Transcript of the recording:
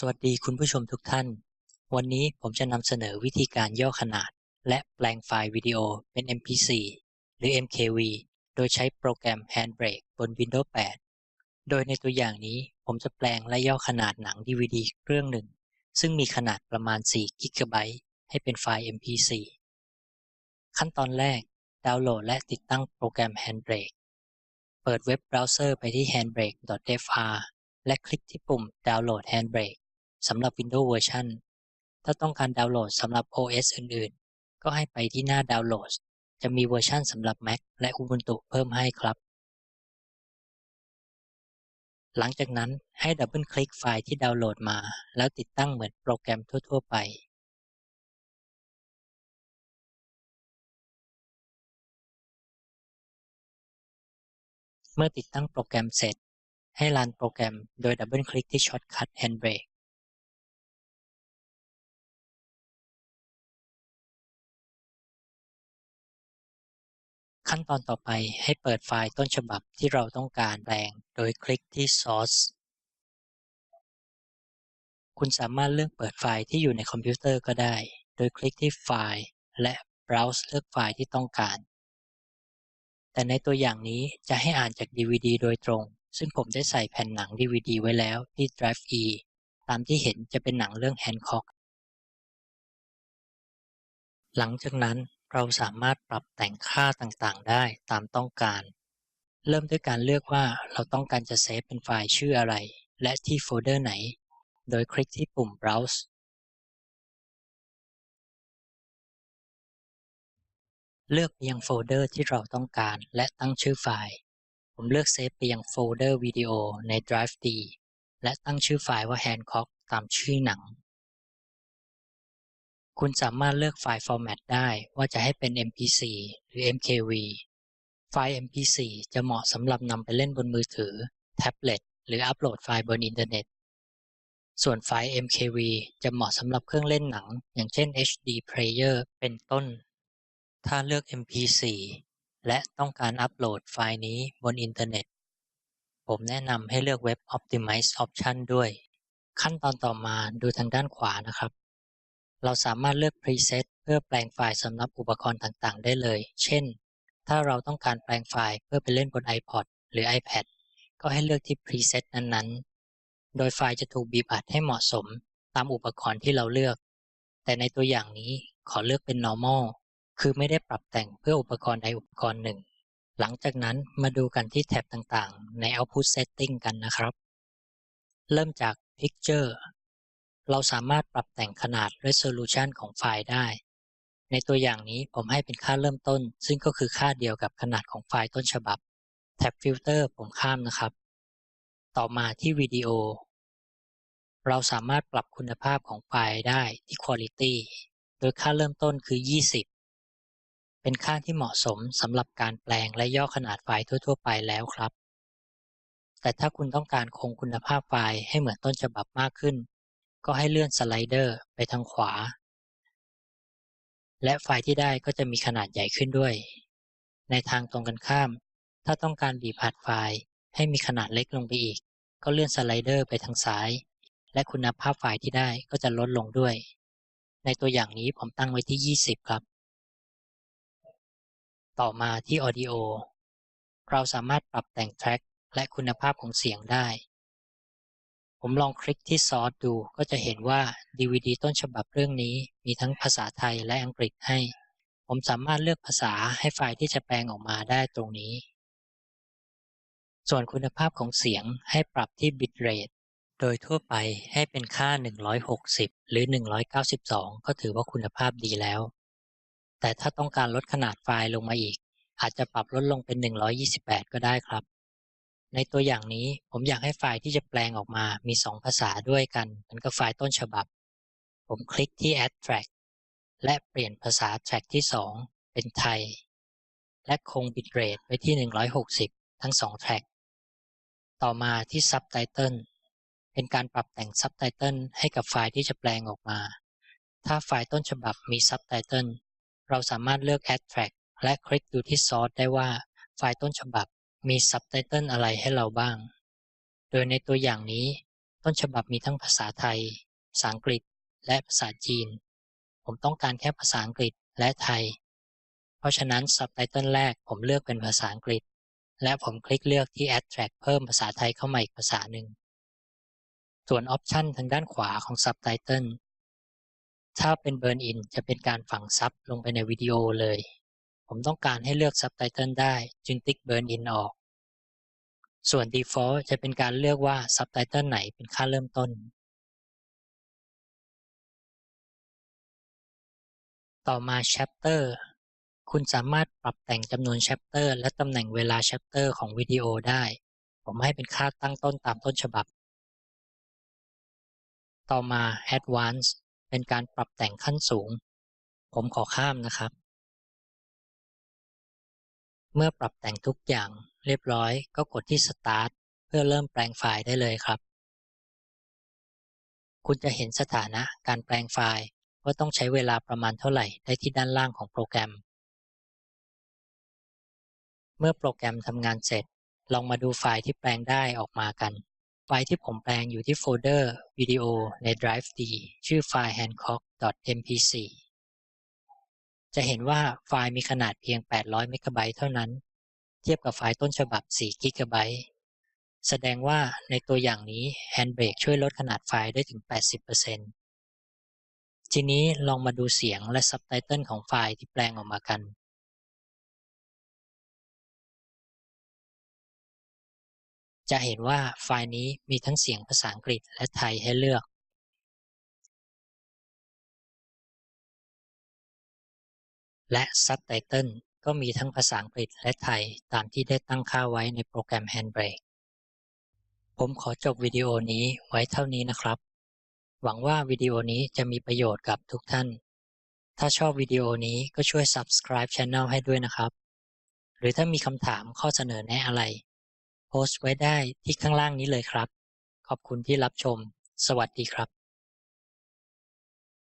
สวัสดีคุณผู้ชมทุกท่าน วันนี้ผมจะนำเสนอวิธีการย่อขนาด และแปลงไฟล์วิดีโอเป็น MP4 หรือ MKV โดยใช้โปรแกรม Handbrake บน Windows 8 โดยในตัวอย่างนี้ผมจะแปลงและย่อขนาดหนัง DVD เครื่องหนึ่ง ซึ่งมีขนาดประมาณ 4 GB ให้เป็นไฟล์ MP4 ขั้นตอนแรก ดาวน์โหลดและติดตั้งโปรแกรม Handbrake เปิดเว็บเบราว์เซอร์ไปที่ handbrake.fr และคลิกที่ปุ่ม Download Handbrake สำหรับ Windows Version ถ้าต้องการดาวน์โหลดสำหรับ OS อื่นๆ ก็ให้ไปที่หน้าดาวน์โหลด จะมีเวอร์ชันสำหรับ Mac และ Ubuntu เพิ่มให้ครับ หลังจากนั้นให้ดับเบิลคลิกไฟล์ที่ดาวน์โหลดมา แล้วติดตั้งเหมือนโปรแกรมทั่ว ๆ ไปเมื่อติดตั้งโปรแกรมเสร็จ ให้รันโปรแกรมโดยดับเบิลคลิกที่ช็อตคัท Handbrake ขั้นตอนต่อไปให้เปิดไฟล์ต้นฉบับที่เราต้องการแปลง โดยคลิกที่ Source คุณสามารถเลือกเปิดไฟล์ที่อยู่ในคอมพิวเตอร์ก็ได้ โดยคลิกที่ไฟล์ และ Browse เลือกไฟล์ที่ต้องการ แต่ในตัวอย่างนี้จะให้อ่านจาก DVD โดยตรง ซึ่งผมได้ใส่แผ่นหนัง DVD ไว้แล้วที่ Drive E ตามที่เห็นจะเป็นหนังเรื่อง Hancock หลังจากนั้น เราสามารถปรับแต่งค่าต่างๆ ได้ตามต้องการ เริ่มด้วยการเลือกว่าเราต้องการจะเซฟเป็นไฟล์ชื่ออะไร และที่โฟลเดอร์ไหน โดยคลิกที่ปุ่ม Browse เลือกไปยังโฟลเดอร์ที่เราต้องการและตั้งชื่อไฟล์ ผมเลือกเซฟไปยังโฟลเดอร์วิดีโอใน Drive D และตั้งชื่อไฟล์ว่า Hancock ตามชื่อหนัง คุณสามารถเลือกไฟล์ฟอร์แมตได้ว่าจะให้เป็น MP4 หรือ MKV ไฟล์ MP4 จะเหมาะสำหรับนำไปเล่นบนมือถือ แท็บเล็ต หรืออัปโหลดไฟล์บนอินเทอร์เน็ต ส่วนไฟล์ MKV จะเหมาะสำหรับเครื่องเล่นหนัง อย่างเช่น HD Player เป็นต้น ถ้าเลือก MP4 และต้องการอัปโหลดไฟล์นี้บนอินเทอร์เน็ต ผมแนะนำให้เลือก Web Optimize Option ด้วย ขั้นตอนต่อมาดูทางด้านขวานะครับ เราสามารถเลือก preset เพื่อแปลงไฟล์สำหรับอุปกรณ์ต่างๆ ได้เลย เช่น ถ้าเราต้องการแปลงไฟล์เพื่อไปเล่นบน iPod หรือ iPad ก็ให้เลือกที่ preset นั้นๆ โดยไฟล์จะถูกบีบอัดให้เหมาะสมตามอุปกรณ์ที่เราเลือก แต่ในตัวอย่างนี้ขอเลือกเป็น normal คือไม่ได้ปรับแต่งเพื่ออุปกรณ์ใดอุปกรณ์หนึ่ง หลังจากนั้นมาดูกันที่แท็บต่างๆ ใน output setting กันนะครับ เริ่มจาก picture เราสามารถปรับแต่งขนาด resolution ของไฟล์ได้ ในตัวอย่างนี้ผมให้เป็นค่าเริ่มต้น ซึ่งก็คือค่าเดียวกับขนาดของไฟล์ต้นฉบับ แท็บฟิลเตอร์ผมข้ามนะครับ ต่อมาที่วิดีโอ เราสามารถปรับคุณภาพของไฟล์ได้ที่ Quality โดยค่าเริ่มต้นคือ 20 เป็นค่าที่เหมาะสมสำหรับการแปลงและย่อขนาดไฟล์ทั่ว ๆ ไปแล้วครับ แต่ถ้าคุณต้องการคงคุณภาพไฟล์ให้เหมือนต้นฉบับมากขึ้น ก็ให้เลื่อนสไลเดอร์ไปทางขวา และไฟล์ที่ได้ก็จะมีขนาดใหญ่ขึ้นด้วย ในทางตรงกันข้าม ถ้าต้องการบีบอัดไฟล์ให้มีขนาดเล็กลงไปอีก ก็เลื่อนสไลเดอร์ไปทางซ้าย และคุณภาพไฟล์ที่ได้ก็จะลดลงด้วย ในตัวอย่างนี้ผมตั้งไว้ที่ 20 ครับ ต่อมาที่ Audio เราสามารถปรับแต่งแทร็กและคุณภาพของเสียงได้ ผมลองคลิกที่ซอสดูก็จะเห็นว่า DVD ต้นฉบับเรื่องนี้มีทั้งภาษาไทยและอังกฤษให้ ผมสามารถเลือกภาษาให้ไฟล์ที่จะแปลงออกมาได้ตรงนี้ ส่วนคุณภาพของเสียงให้ปรับที่ bitrate โดยทั่วไปให้เป็นค่า 160 หรือ 192 ก็ถือว่าคุณภาพดีแล้ว แต่ถ้าต้องการลดขนาดไฟล์ลงมาอีก อาจจะปรับลดลงเป็น 128 ก็ได้ครับ ในตัวอย่างนี้ผมอยากให้ไฟล์ที่จะแปลงออกมามี 2 ภาษาด้วยกันมือนกับไฟล์ต้นฉบับ ผมคลิกที่ add track และเปลี่ยนภาษา track ที่ 2 เป็นไทย และคง bitrate ไว้ที่ 160 ทั้ง 2 track ต่อมาที่ subtitle เป็นการปรับแต่ง subtitle ให้กับไฟล์ที่จะแปลงออกมา ถ้าไฟล์ต้นฉบับมี subtitle เราสามารถเลือก add track และคลิกดูที่ source ได้ว่าไฟล์ต้นฉบับ มีซับไตเติลอะไรให้เราบ้าง โดยในตัวอย่างนี้ ต้นฉบับมีทั้งภาษาไทย ภาษาอังกฤษ และภาษาจีน ผมต้องการแค่ภาษาอังกฤษและไทย เพราะฉะนั้นซับไตเติลแรกผมเลือกเป็นภาษาอังกฤษ และผมคลิกเลือกที่ Add Track เพิ่มภาษาไทยเข้ามาอีกภาษาหนึ่ง ส่วนออปชันทางด้านขวาของซับไตเติลถ้าเป็น Burn In จะเป็นการฝังซับลงไปในวิดีโอเลย ผมต้องการให้เลือกซับไตเติลได้จึงติ๊ก Burn In ออก ส่วน Default จะเป็นการเลือกว่าซับไตเติลไหนเป็นค่าเริ่มต้น ต่อมา Chapter คุณสามารถปรับแต่งจำนวน Chapter และตำแหน่งเวลา Chapter ของวิดีโอได้ ผมให้เป็นค่าตั้งต้นตามต้นฉบับ ต่อมา Advanced เป็นการปรับแต่งขั้นสูง ผมขอข้ามนะครับ เมื่อปรับแต่งทุกอย่าง เรียบร้อยก็กดที่ Start เพื่อเริ่มแปลงไฟล์ได้เลยครับ คุณจะเห็นสถานะการแปลงไฟล์ว่าต้องใช้เวลาประมาณเท่าไหร่ได้ที่ด้านล่างของโปรแกรม เมื่อโปรแกรมทำงานเสร็จ ลองมาดูไฟล์ที่แปลงได้ออกมากัน ไฟล์ที่ผมแปลงอยู่ที่โฟลเดอร์วิดีโอใน Drive D ชื่อไฟล์ hancock.mp4 จะเห็นว่าไฟล์มีขนาดเพียง 800 เมกะไบต์เท่านั้น เทียบกับไฟล์ต้นฉบับ4กิกะไบต์แสดงว่าในตัวอย่างนี้ Handbrake ช่วยลดขนาดไฟล์ได้ถึง 80%ทีนี้ลองมาดูเสียงและซับไตเติลของไฟล์ที่แปลงออกมากันจะเห็นว่าไฟล์นี้มีทั้งเสียงภาษาอังกฤษและไทยให้เลือก และซับไตเติล ก็มีทั้งภาษาอังกฤษและไทยตามที่ได้ตั้งค่าไว้ในโปรแกรม Handbrake ผมขอจบวิดีโอนี้ไว้เท่านี้นะครับ หวังว่าวิดีโอนี้จะมีประโยชน์กับทุกท่าน ถ้าชอบวิดีโอนี้ก็ช่วย subscribe channel ให้ด้วยนะครับ หรือถ้ามีคำถามข้อเสนอแนะอะไร โพสต์ไว้ได้ที่ข้างล่างนี้เลยครับ ขอบคุณที่รับชม สวัสดีครับ